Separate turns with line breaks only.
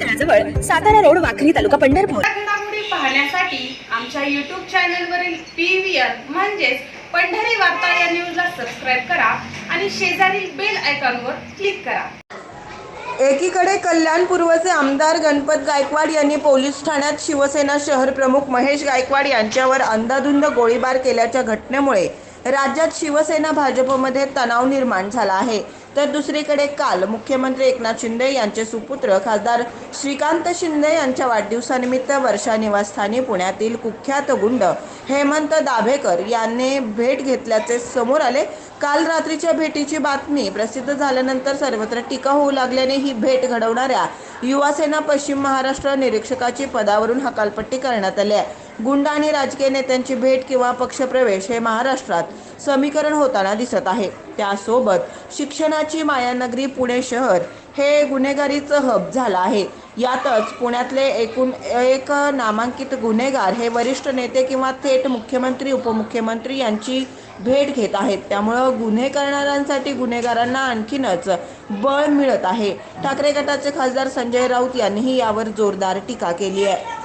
तळाजवळ Satara road Wakhari taluka Pandharpur.
पाहण्यासाठी आमच्या YouTube चॅनलवरील पी व्ही आर म्हणजेच पंढरी वार्ता या न्यूजला सबस्क्राईब करा आणि शेजारील बेल आयकॉनवर क्लिक करा.
एकीकडे कल्याणपूर्वचे आमदार गणपत गायकवाड यांनी पोलीस ठाण्यात शिवसेना शहर प्रमुख महेश गायकवाड यांच्यावर अंधाधुंद गोळीबार केल्याच्या घटनेमुळे राज्यात शिवसेना भाजपमध्ये तणाव निर्माण झाला आहे. तर दुसरीकडे काल मुख्यमंत्री एकनाथ शिंदे यांचे सुपुत्र खासदार श्रीकांत शिंदे यांच्या वाढदिवसानिमित्त वर्षा निवासस्थानी पुण्यातील कुख्यात गुंड हेमंत दाभेकर यांनी भेट घेतल्याचे समोर आले. काल रात्रीच्या भेटीची बातमी प्रसिद्ध झाल्यानंतर सर्वत्र टीका होऊ लागल्याने ही भेट घडवणाऱ्या युवासेना पश्चिम महाराष्ट्र निरीक्षकाची पदावरून हकालपट्टी करण्यात आली आहे. गुंड आणि राजकीय नेत्यांची भेट किंवा पक्षप्रवेश हे महाराष्ट्रात समीकरण होताना दिसत आहे. त्यासोबत शिक्षणाची मायानगरी पुणे शहर हे गुन्हेगारीचं हब झालं आहे. यातच पुण्यातले एकूण एक नामांकित गुन्हेगार हे वरिष्ठ नेते किंवा थेट मुख्यमंत्री उपमुख्यमंत्री यांची भेट घेत आहेत. त्यामुळं गुन्हे करणाऱ्यांसाठी गुन्हेगारांना आणखीनच बळ मिळत आहे. ठाकरे गटाचे खासदार संजय राऊत यांनीही यावर जोरदार टीका केली आहे.